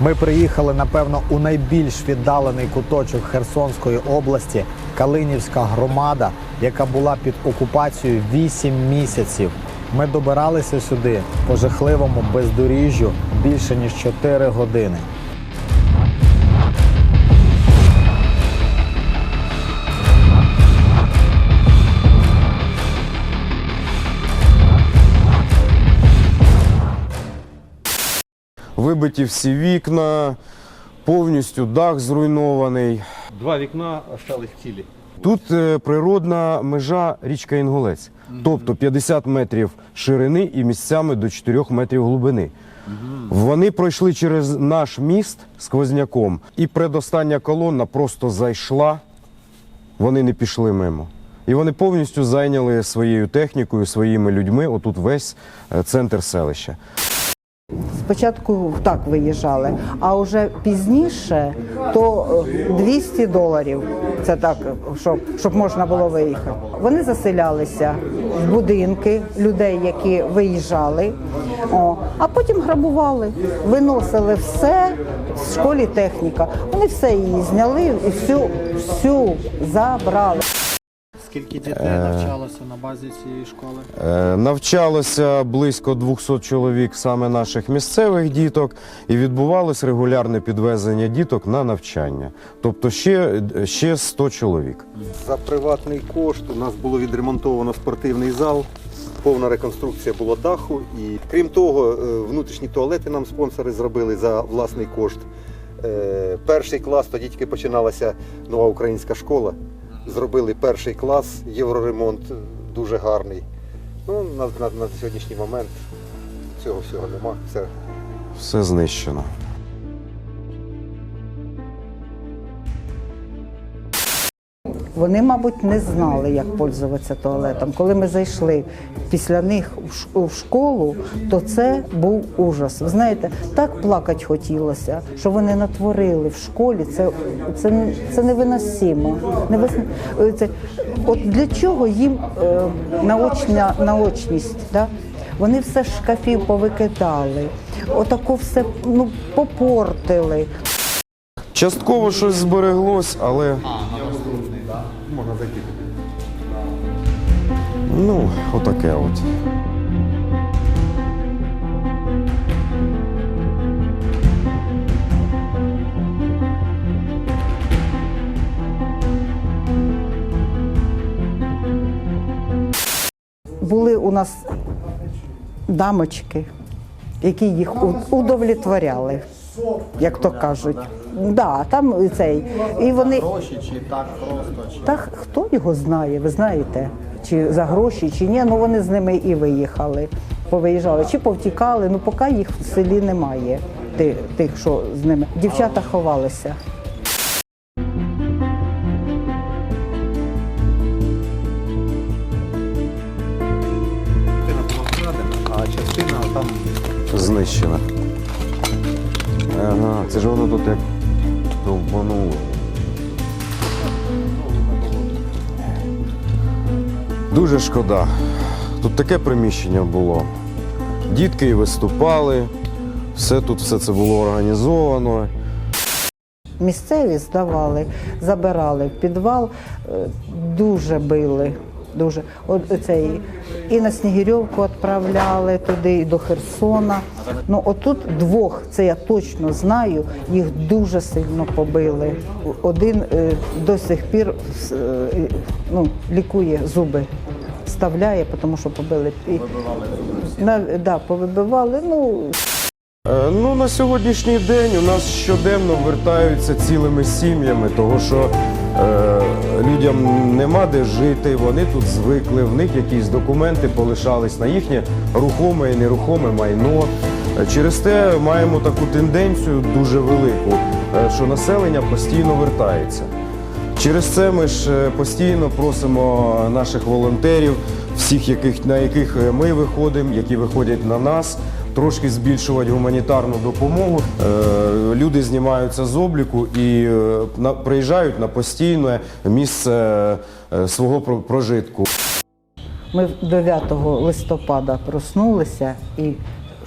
Ми приїхали, напевно, у найбільш віддалений куточок Херсонської області Калинівська громада, яка була під окупацією 8 місяців. Ми добиралися сюди по жахливому бездоріжжю більше ніж 4 години. Вибиті всі вікна, повністю дах зруйнований. Два вікна остались цілі. Тут е, природна межа річка Інгулець, тобто 50 метрів ширини і місцями до 4 метрів глибини. Вони пройшли через наш міст сквозняком, і предостання колона просто зайшла, вони не пішли мимо. І вони повністю зайняли своєю технікою, своїми людьми отут весь е, центр селища. Спочатку так виїжджали, а вже пізніше то е, 200 доларів. Це так, щоб, щоб можна було виїхати. Вони заселялися в будинки людей, які виїжджали, о, а потім грабували, виносили все з школі техніка. Вони все її зняли і всю, всю забрали. Скільки дітей навчалося на базі цієї школи? Е, Навчалося близько 200 чоловік саме наших місцевих діток, і відбувалось регулярне підвезення діток на навчання. Тобто ще, ще 100 чоловік. За приватний кошт у нас було відремонтовано спортивний зал, повна реконструкція була даху. І крім того, е, внутрішні туалети нам спонсори зробили за власний кошт. Е, Перший клас, тоді тільки починалася нова українська школа. Зробили перший клас, євроремонт е, дуже гарний. Ну, на, на, на сьогоднішній момент цього всього нема. Все Все знищено. Вони, мабуть, не знали, як пользуватися туалетом. Коли ми зайшли після них в школу, то це був ужас. Ви знаєте, так плакати хотілося, що вони натворили в школі. Це, це, не- це невиносимо. Невис- Це, от для чого їм е, наочна, наочність? Да? Вони все з шкафів повикидали, отако все ну, попортили. Частково щось збереглось, але ну, отаке от. були у нас дамочки, які їх удовлетворяли, як то кажуть. Да, там цей. І вони Гроші чи так просто? Чи... та хто його знає, ви знаєте, чи за гроші, чи ні, ну вони з ними і виїхали, повиїжджали, чи повтікали. Ну поки їх в селі немає, тих, тих що з ними. Дівчата ховалися. А частина там Знищено. Ага, це ж воно тут як довбануло. Дуже шкода. Тут таке приміщення було. Дітки і виступали, все тут все це було організовано. Місцеві здавали, забирали в підвал, е, дуже били. Дуже цей і на Снігирьовку відправляли туди, і до Херсона. Ну отут двох, це я точно знаю, їх дуже сильно побили. Один е, до сих пір е, ну, лікує зуби, вставляє, тому що побили. І, на, да, повибивали. Ну, Е, Ну, на сьогоднішній день у нас щоденно вертаються цілими сім'ями, того що людям нема де жити, вони тут звикли, в них якісь документи полишались на їхнє рухоме і нерухоме майно. Е, Через те маємо таку тенденцію дуже велику, е, що населення постійно вертається. Через це ми ж е, постійно просимо наших волонтерів, всіх, на яких е, ми виходимо, які виходять на нас, трошки збільшувати гуманітарну допомогу. Е, Люди знімаються з обліку і е, приїжджають на постійне місце е, свого прожитку. Ми 9 листопада проснулися і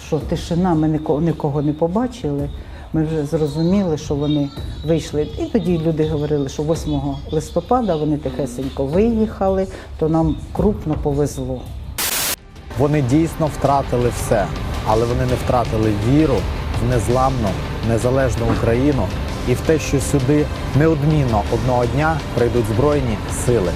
що тишина, ми нікого, нікого не побачили. ми вже зрозуміли, що вони вийшли. І тоді люди говорили, що 8 листопада вони тихесенько виїхали, то нам крупно повезло. Вони дійсно втратили все, але вони не втратили віру в незламну, незалежну Україну і в те, що сюди неодмінно одного дня прийдуть збройні сили.